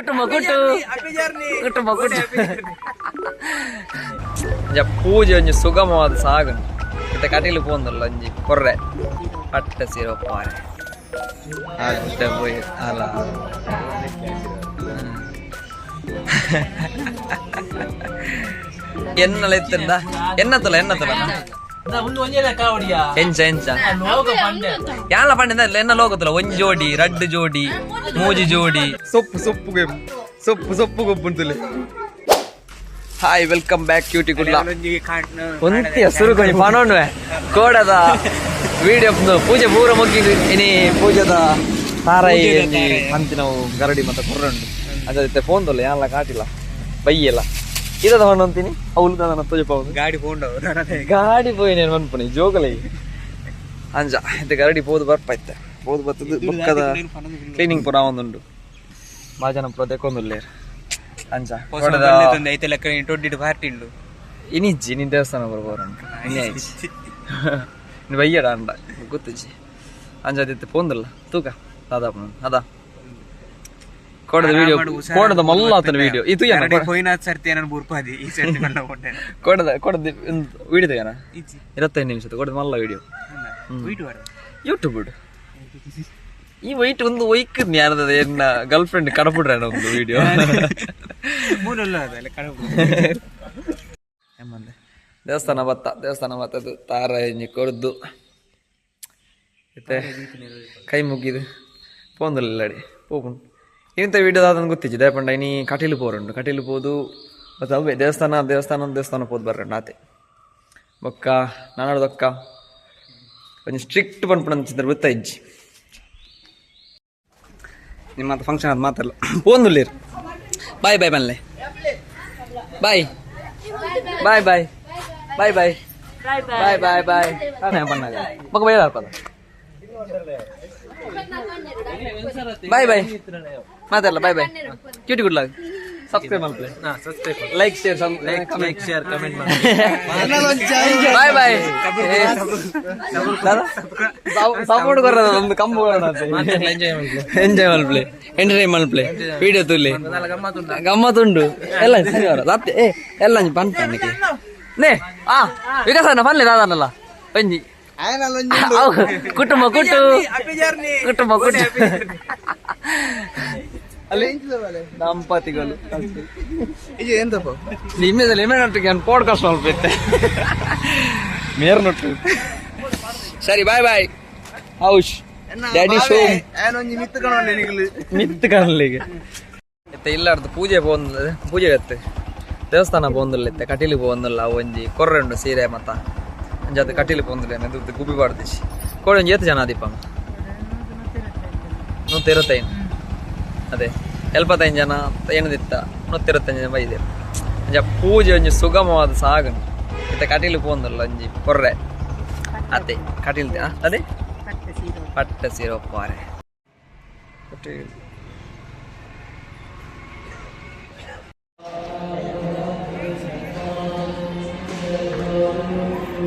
kutu mau ಪೂಜೆ ಒಂಜಿ ಸುಗಮವಾದ ಸಾಗನ ಇತ್ತೆ ಕಟೀಲು ಪೋಂದಲ್ಲ ಒಂಜಿ ಕೊರ್ರೆ. ಅಟ್ಟ ಸಿರೋ ಪಾರೆ ಅಟ್ಟ ಪೋಯ್ ಅಲ ಎನ್ನಲ ಎತ್ತಿಂದ ಎನ್ನತಲ ಎನ್ನತಲ ಎಂಚ ಎಂಚ ಯಾಳ ಪಂಡಿಂದ ಎನ್ನ ಲೋಕತ್ತಲ್ಲ ಒಂಜಿ ಜೋಡಿ ರಡ್ಡು ಜೋಡಿ ಮೂಜಿ ಜೋಡಿ ಸೊಪ್ಪು ಸೊಪ್ಪುಗೆ ಸೊಪ್ಪು ಸೊಪ್ಪು ಗೊಬ್ಬಂತಲೆ hi welcome back cutie Kudla ಒಂತಿ ಹೆಸರು ಕೊಂಚ ಪನೊಂಡ್ವೆ ಕೋಡದ ವಿಡಿಯೋ ಪೂಜೆ ಪೂರ ಮುಗಿ ಇನಿ ಪೂಜದ ತಾರಾಯಿ ಅಂತಿ ನಾವು ಗರಡಿ ಮತ್ತೆ ಕೊರ್ರಂಡು ಅದೇ ಫೋನ್ ತೊಲ್ಲ ಯಾನ್ಲ ಕಾಟಿಲ್ಲ ಬೈಯಲ್ಲ ಇದದ ಹೊಣ್ಣು ಅಂತೀನಿ. ಅವಳು ನನ್ನ ಪೂಜೆ ಪಾವು ಗಾಡಿ ಪೋಂಡವು ಗಾಡಿ ಪೋಯಿ ಅನ್ಪಣಿ ಜೋಗಲೈ. ಅಂಜ ಇದು ಗರಡಿ ಪೋದು ಬರ್ಪಾಯ್ತ ಪೋದು ಬರ್ತದ ಬುಕ್ಕದ ಕ್ಲೀನಿಂಗ್ ಪುರ ಒಂದುಂಡು ಮಾಜನ ಪುರ ತೆಕ್ಕೊಂದುಲ್ಲೇರ್ ಅಂಜ ಐತೆ ಲೆಕ್ಕ ಟೊಡ್ಡಿಡು ಪಾರ್ಟಿಂಡು ಇನಿಜ್ಜಿ ನಿನ್ ದೇವಸ್ಥಾನ ಬರ್ಬೋರಂಟ ಇನ್ನೇ ಬಯ್ಯಡ ಅಂಡ ಗೊತ್ತಿಜ್ಜಿ ಅಂಜಾದಿತ್ತು ಪೋಂದಲ್ಲ ತೂಕ. ದಾದಾಪ ಅದ. ಕೋಡದ ವಿಡಿಯೋ ಕೊಡದ ಮಲ್ಲ ಆತನ ವಿಡಿಯೋ ಇದು యాన ಸರ್ತಿ ನಾನು ಬುರ್ಪಾದಿ ಈ ಸರ್ತಿ ಮಲ್ಲ ಕೊಟ್ಟೆ. ಕೋಡದ ವಿಡಿಯೋ ತೆಗನ ಇರತ್ತೈದು ನಿಮಿಷದ ಕೋಡದ ಮಲ್ಲ ವಿಡಿಯೋ ಮಾಡ. ಯೂಟ್ಯೂಬ್ ಈ ವೈಟ್ ಒಂದು ವೈಕ್ ಏನ ಗರ್ಲ್ ಫ್ರೆಂಡ್ ಕಡಪುಡ್ರ ಒಂದು ವಿಡಿಯೋ ಮೂರಲ್ಲ ಅದಲ್ಲ ದೇವಸ್ಥಾನ ಬತ್ತ ದೇವಸ್ಥಾನ ಬತ್ತದು ತಾರ ಎಂಜಿ ಕೊಡ್ದು. ಕೈ ಮುಗಿದು ಪೋಂದುಲ್ಲಡಿ ಪೋಪುಂಡು ಇಂಥ ವಿಡಿಯೋ ಅದನ್ನು ಗೊತ್ತಿಜ್ಜಿ ದಯಪಂಡ ಇನಿ ಕಟೀಲು ಪೋರುಂಡು ಕಟೀಲು ಪೋದು ಮತ್ತು ಅವೇ ದೇವಸ್ಥಾನ ದೇವಸ್ಥಾನ ದೇವಸ್ಥಾನ ಪೋದು ಬರ್ರಂಡು ಆತೆ. ಬೊಕ್ಕ ನಾನಾಡ್ದೊಕ್ಕ ಒಂಜಿ ಸ್ಟ್ರಿಕ್ಟ್ ಪನ್ಪುಣ ಅಂಚಿದ್ರೆ ಗೊತ್ತ ಇಜ್ಜಿ? ನಿಮ್ಮ ಫಂಕ್ಷನ್ ಅದು ಮಾತಲ್ಲ ಪೋಂದುಲ್ಲೇರು ಬಾಯ್ ಬಾಯ್ ಬನ್ಲೆ ಬಾಯ್ bye bye bye bye bye bye bye bye bye bye bye bye ಮಾತಲ್ಲ bye bye cutie good log subscribe ಮಾಡ್ಲಿ like share like share comment bye bye support ಕೊರ ಒಂದು ಕಂಬು ಎಂಜಾಯ್ ಮಲ್ಪ್ಲೆ ಎಂಟರ್ಟೈನ್ ಪ್ಲೇ ವಿಡಿಯೋ ತುಲ್ಲಿ ಗಮ್ಮತ್ತುಂಡು ಎಲ್ಲ ರಾತ್ರಿ ಏ ಎಲ್ಲ ಬಂತ ನೇ ಆ ವಿಕಾಸನ ಬನ್ನಿ. ದಾದನಲ್ಲ ಪಂಜಿ ಕುಟುಂಬ ಕುಟು. ಕುಟುಂಬ ಕುಟು. ಅಲ್ಲಿ ದಂಪತಿಗಳು. ಇದು ಎಂತಪ್ಪ? ನಿಮ್ಮಿಂದ ಲಿಮಿಟ್ ನಟ್ಟಿಗೆ ನಾನು ಪಾಡ್ಕಾಸ್ಟ್ ಮಾಡ್ಬಿಟ್ಟೆ ಮೇರ್ ನಟ್ಟು ಸರಿ ಬಾಯ್ ಬಾಯ್ ಹೌಶ್ ಡ್ಯಾಡಿ ಸೋಮ್. ಮಿತ್ತು ಕಾಣಲ್ಲ ಮಿತ್ತು ಕಾಣಲ್ಲಿಗೆ ಇತ್ತೆ ಇಲ್ಲಾರ್ದು ಪೂಜೆ ಪೋಂದು ಪೂಜೆ ಎತ್ತೆ ದೇವಸ್ಥಾನ ಪೋಂದಿಲ್ಲ ಇತ್ತೆ ಕಟೀಲಿ ಪೋಂದಿಲ್ಲ ಒಂಜಿ ಕೊರ್ರೆಂಡು ಸೀರೆ ಮತ ಅಂಜಾತೆ ಕಟೀಲಿ ಪೋಂದಿಲ್ಲ ಎದುರ್ದು ಗುಬ್ಬಿ ಬಾಡ್ದಿಸಿ ಕೋಳಿ ಒಂಜಿ ಏತ್ ಜನ ದೀಪ ನೂತ ಇರುತ್ತೈನು? ಅದೇ, ಎಲ್ಪತ್ತೈದು ಜನ, ಏನದಿತ್ತ ನೂತ್ತಿರುತ್ತೈದು ಜನ ಬೈದೆ. ಅಂಜ, ಪೂಜೆ ಒಂಜಿ ಸುಗಮವಾದ ಸಾಗಣ. ಇತ್ತ ಕಟೀಲು ಪೋಂದಲ್ಲ ಒಂಜಿ ಪೊರ್ರೆ ಅದೇ ಕಟೀಲ್ ಅದೇ? ಪಟ್ಟ ಸೀರೆ ಒಪ್ಪಾರೆ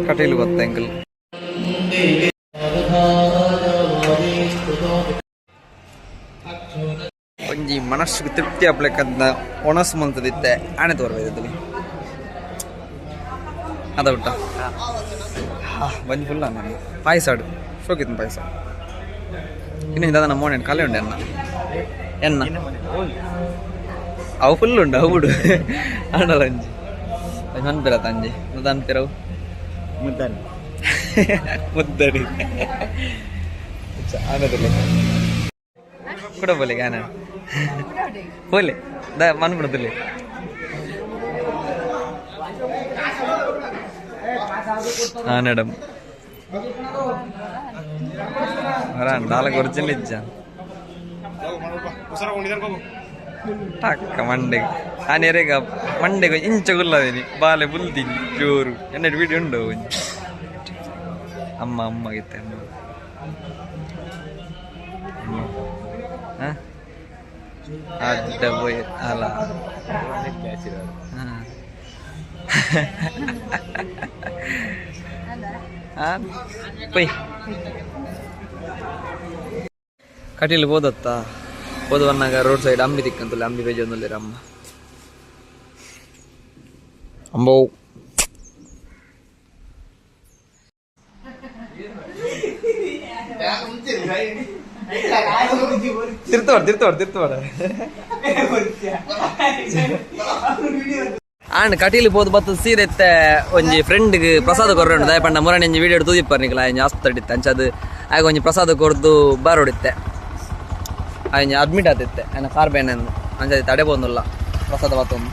ಕಟೀಲು ಗೊತ್ತ ಮನಸ್ಸಿಗೆ ತೃಪ್ತಿ ಆಗ್ಬೇಕಂತ ಒಣಸು ಮಂತದಿತ್ತೆ ಆಣೆ ತೋರ್ಬೇಕಲ್ಲಿ ಅದ ಊಟ? ಬಂದು ಫುಲ್ಲ ನನಗೆ ಪಾಯಸ ಆಡು. ಶೋಕಿತ್ ಪಾಯಸ. ಇನ್ನು ಇದಾದ ನಮ್ಮ ಮೋಣೆ ಕಲೆ ಉಂಡೆ ಅನ್ನ. ಎನ್ನ? ಅವು ಫುಲ್ ಉಂಡು ಅವು ಬಿಡು. ಆಡಲ್ಲ ಅಂಜಿ. ಅದು ಅನ್ಪಿರ ಅಂಜಿ. ಅದು ಅನ್ಪಿರವು ಮುದ್ದಾನೆ. ಮುದ್ದಡಿ ಆಗೋದಿಲ್ಲ. ಕೂಡ ಬೋಲೆ ಗಾನ ಹೋಗ್ಲಿ ದ ಬಂದ್ಬಿಡ್ತಿಲ್ಲಿ ಹಾಂ ಮೇಡಮ್ రా నాలుగు ఒరిజినల్ ఇచ్చా. టక్క మండే. ఆ నేరేగా మండే ఇంచగుల్లది బాలే బుల్ది జోరు. ఎన్నటి వీడి ఉండవు అమ్మ అమ్మ ఇతే అమ్మ. ಅಡ್ಡ ಪೋಯ್ ಅಲ್ಲ. ಪೊಯ್ ಕಟೀಲು ಹೋದತ್ತ ಹೋದ ರೋಡ್ ಸೈಡ್ ಅಂಬಿ ತಿಕ್ಕಂತಲ್ಲ ಅಂಬಿ ಬೇಜ ಒಂದಲ್ಲಿ ಅಂಬೋ. ಆಂಡ್ ಕಟೀಲಿ ಪೋದು ಬತ್ತ ಸೀರೆತ್ತೆ, ಒಂಜಿ ಫ್ರೆಂಡ್ಗ್ ಪ್ರಸಾದ ಕೊರ್ರೆ ದಯಪಂಡ ಮುರಣಿ ಒಂಜಿ ವಿಡಿಯೋ ತೂದಿಪ್ಪರ್ ನಿಕ್ಲ. ಅಂಜಿ ಆಸ್ಪತ್ರೆ ಇತ್ತೆ ಅಂಚದು ಆಗ ಒಂಜಿ ಪ್ರಸಾದ ಕೊರ್ದು ಬಾರೋಡಿತ್ತೆ. ಅಂಜಿ ಅಡ್ಮಿಟ್ ಆತಿತ್ತೆ. ಅನ್ನ ಕಾರ್ ಬೇನೆ ಅಂಚದಿ ತಡೆ ಬಂದುಲ್ಲ ಪ್ರಸಾದ ಬತ್ತೊಂದು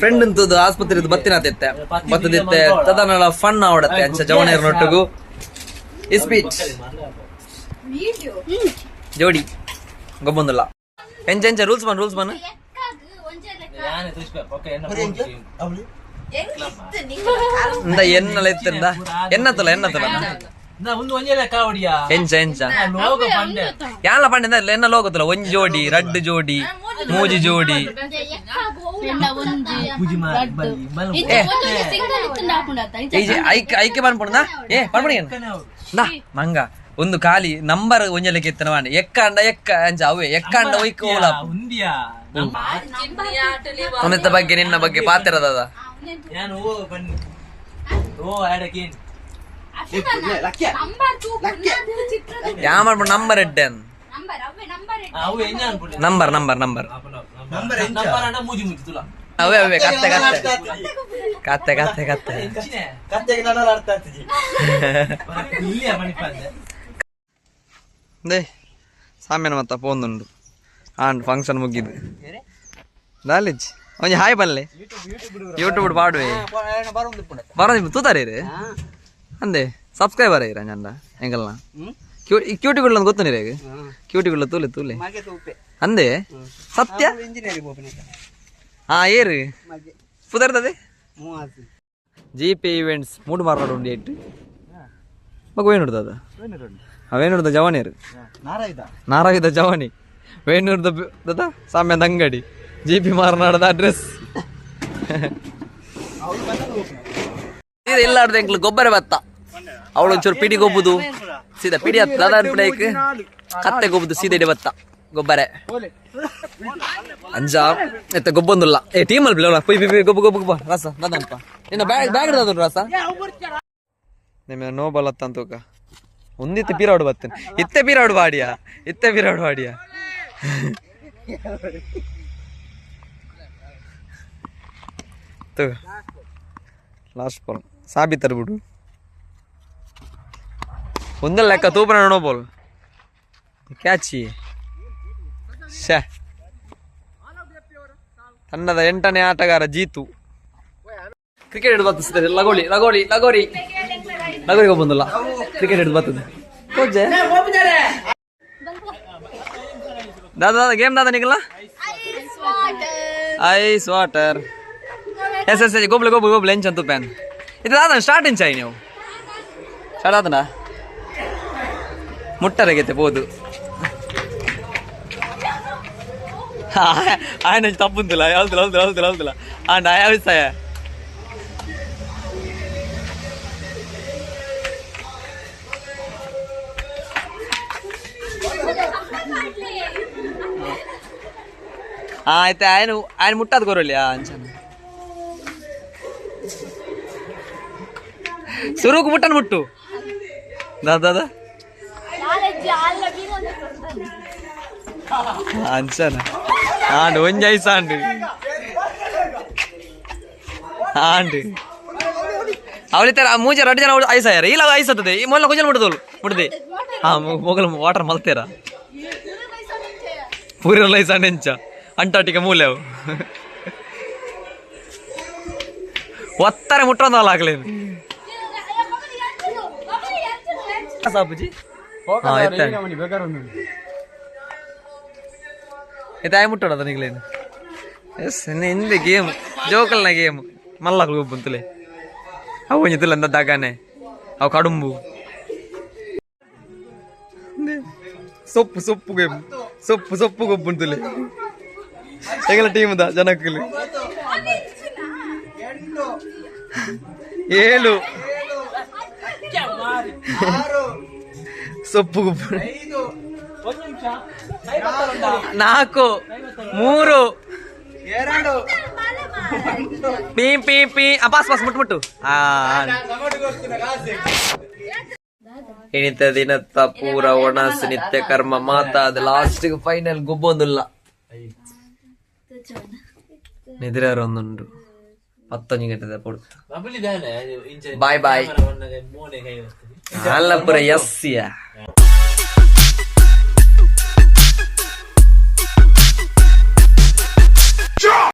ಫ್ರೆಂಡ್ ಅಂತದ್ದು ಆಸ್ಪತ್ರೆ ಬತ್ತಿನಾತಿತ್ತೆ ಬತ್ತದಿತ್ತೆ. ತದನಲ ಫನ್ ಆವಡತ್ತೆ. ಅಂಚ ಜವನೇರ್ ನೊಟ್ಟಿಗೂ ಇಸ್ಪೀಚ್ ಜೋಡಿ ಗೊಬ್ಬೊಂದುಲ್ಲ ಎಂಚ ಎಂಚ ರೂಲ್ಸ್ ಬನ್ ರೂಲ್ಸ್ ಬನ್ ಇಂದ ಎನ್ನಲ ಎತ್ತಿಂದ ಎನ್ನತ್ತಲ್ಲ ಎನ್ನತ್ತಲ್ಲ ಒಂದು ಒಂಜೆ ಕಾವಡಿಯಾ ಎಂಚ ಎಂಚ ಲೋಕ ಪಂಡೆ ಯಾಲ ಪಂಡಿಂದ ಎನ್ನ ಲೋಕತ್ತಲ್ಲ ಒಂಜಿ ಜೋಡಿ ರಡ್ಡು ಜೋಡಿ ಮೂಜಿ ಜೋಡಿ ಪೂಜೆ ಮಾಡಿ ಬಲ್ಲಿ ಮಲ್ಲ ಈಜಿ ಐಕ್ ಐಕೆ ಬನ್ಪುಂಡ ಏ ಪನ್ಪುಣ ಏನು ನಾ ಮಂಗ ಒಂದು ಖಾಲಿ ನಂಬರ್ ಒಂಜಲಕ್ಕೆ ಎತ್ತನ ಮಾಡಿ ಎಕ್ಕ ಅಂಡ ಎಕ್ಕ ಅಂಚ ಅವೇ ಎಕ್ಕ ಅಂಡ ಒಯ್ಕ ಓಲ ಅವನತ್ತ ಬಗ್ಗೆ ನಿನ್ನ ಬಗ್ಗೆ ಪಾತಿರದದ ನಾನು ಓ ಬನ್ನಿ. ಓ ಆಡಕೇನ್ ಯಾ ಮಾಡ್ಬಿಡು ನಂಬರ್ ಎಡ್ಡೆ number number number. Number number ಅಂಡ ಮೂಜಿ ಮೂಜಿ ತುಲ. ಅವೇ ಅವೇ ಕತ್ತೆ ಕತ್ತೆ ಕತ್ತೆ. ಕತ್ತೆ. ಕತ್ತೆ ಎಂಚಿನೆ? ದೇ ಸಾಮ್ಯನ ಮತ್ತ ಪೋಂದುಂಡು ಆಂಡ್ ಫಂಕ್ಷನ್ ಮುಗಿದು. ನಾಲೆಜ್ ಒಂಜಿ ಹಾಯ್ ಬಲ್ಲೆ ಯೂಟ್ಯೂಬ್ ಪಾಡುವೆ. ಬರ ತೂತಾರೆ ರೀ ಅಂದೆ ಸಬ್ಸ್ಕ್ರೈಬರ್ ಇರ ಕ್ಯೂಟಿ ಎಂಗಲ್ನ ಕ್ಯೂಟಿಗುಳ್ಳ ಗೊತ್ತು ಕ್ಯೂಟಿ ಕ್ಯೂಟಿಗುಳ್ಳ ತೂಲೆ ತೂಲೆ. ಮಗೆ ಅಂದೆ ಸತ್ಯ? ಹಾ ಏರು. ಪುದರ್ತದೆ ಜಿ ಪಿ ಈವೆಂಟ್ಸ್ ಮೂಡು ಮಾರ್ನಾಡು ಉಂಡಿ ಇಟ್ಟು ಏನು ವೇಣುಡ್ದದ ಅವೇನುಡ್ದ ಜವಾನಿಯರು? ನಾರಾಯ್ದ. ನಾರಾಯಿದ ಜವಾನಿ. ವೇಣೂರ್ದ ದದ? ಸಾಮ್ಯದ ಅಂಗಡಿ. ಜಿ ಪಿ ಮಾರನಾಡದ ಅಡ್ರೆಸ್ ಇಲ್ಲ ಎಂಕ್ಲು ಗೊಬ್ಬರ ಬತ್ತ. ಅವಳು ಒಂಚೂರು ಪಿಡಿ ಗೊಬ್ಬುದು. ಸೀದಾ ಪಿಡಿ ಹತ್ತ ದಾದ ಪಿಡೈಕ್ ಕತ್ತೆ ಗೊಬ್ಬುದು ಸೀದಾ ಇಡಿ ಬತ್ತ. ಗೊಬ್ಬರ. ಅಂಜ ಎತ್ತ ಗೊಬ್ಬೊಂದುಲ್ಲ. ಏ ಟೀಮ್ ಬಿಡೋಣ ಪುಯ್ ಪುಯ್ ಗೊಬ್ಬ ಗೊಬ್ಬು ಗೊಬ್ಬು. ರಸ ನದನಪ್ಪ ನಿನ್ನ ಬ್ಯಾಗ್ ಬ್ಯಾಗ್ ರಸ. ನಿಮ್ಮ ನೋಬಲ್ ಹತ್ತಂತೂಕ ಅಂತೂಕ ಒಂದಿತ್ತು ಪೀರಾಡ್ ಬರ್ತೇನೆ. ಇತ್ತೆ ಪೀರಾಡ್ ಬಾಡಿಯಾ ಇತ್ತೆ ಪೀರಾಡ್ ಬಾಡಿಯಾ. ಲಾಸ್ಟ್ ಬಾಲ್ ಸಾಬಿ ಬಿಡು. ಒಂದ ಲೆಕ್ಕ ತೂಪನ ನೋಬೋಲ್ ಕ್ಯಾಚಿ ಶೇ ತಂಡದ ಎಂಟನೇ ಆಟಗಾರ ಜೀತು. ಕ್ರಿಕೆಟ್ ಹಿಡಿದು ಲಗೋಳಿ ಲಗೋಳಿ ಲಗೋರಿ ಲಗೋರಿಗೆ ಬಂದಿಲ್ಲ. ಕ್ರಿಕೆಟ್ ಹಿಡಿದು ಬರ್ತದೆ ಕೋಚೆ ದಾದ ದಾದ ಗೇಮ್ ದಾದ ನಿಗಲ್ಲ ice water S S S ಗೊಬ್ಲೆ ಗೊಬ್ಬು ಗೊಬ್ಲೆ ಎಂಚ್ ಅಂತ ಪ್ಯಾನ್ ಇದು ದಾದ ಸ್ಟಾರ್ಟ್ ಇಂಚಾಯಿ ನೀವು ಸ್ಟಾರ್ಟ್ ಆತನ ಮುಟ್ಟರಾಗೈತೆ ಬೋದು ఆయన తప్పుందిలా వెళ్తులా వెళ్తులా వెళ్తులా వెళ్తులా ఆ నా యావిస్తాయా అయితే ఆయన ఆయన ముట్టదు గొర్రెలు అంచన సురుకు ముట్టను ముట్టు దాదా దాదా ಅಂಚನ ಆಂಡ್ ಒಂಜಿ ಐಸ್ ಆಂಡ್ ಆಂಡ್ ಅವಳಿತರ ಮೂಜೆ ಎರಡು ಜನ ಐಸ್ ಆಯ್ಯಾರ ಇಲ್ಲ ಐಸ್ ಹತ್ತದೆ ಈ ಮೊದಲ ಕುಜಲ್ ಮುಟ್ಟದೋಳು ಮುಟ್ಟದೆ ಹಾ ಮೊಗಲ ವಾಟರ್ ಮಲ್ತೇರ ಪೂರ ಐಸ್ ಆಂಡ್ ಎಂಚ ಅಂಟಾಟಿಕ ಮೂಲೆ ಅವು. ಒತ್ತಾರೆ ಮುಟ್ಟೊಂದಲ್ಲ ಹಾ ಎತ್ತ ಇದಾಯ ಮುಟ್ಟೋಡ ನಿಗ್ಲೇನು ಎಸ್ ಹಿಂದೆ ಗೇಮ್ ಜೋಕಲ್ನ ಗೇಮ್ ಮಲ್ಲಗಳು ಬಂತಲೇ. ಅವು ಇದಿಲ್ಲ ಅಂದ ದಾಗಾನೆ. ಅವು ಕಡುಂಬು. ಸೊಪ್ಪು ಸೊಪ್ಪು ಗೇಮ್ ಸೊಪ್ಪು ಸೊಪ್ಪು ಗೊಬ್ಬಂತಲೇ ಹೆಂಗಲ ಟೀಮ್ ದ ಜನಕ್ಕಲ್ಲಿ. ಏಳು. ಸೊಪ್ಪು ನಾಲ್ಕು. ಮೂರು. ಎರಡು ಪೀ ಪೀ. ಪೀ ಪಾಸ್ ಪಾಸ್ ಆ ಇಣಿತ ದಿನತ್ತ ಪೂರ ಒಣಸ್ ನಿತ್ಯ ಕರ್ಮ ಮಾತಾದ ಲಾಸ್ಟ್ ಫೈನಲ್ ಗುಬ್ಬೊಂದುಲ್ಲ. നിദ്ര ഒന്നുണ്ട് പത്തഞ്ഞു കേട്ടതാ പൊടുത്ത് ബൈ ബൈ നല്ല പുറ യസ്സിയാ.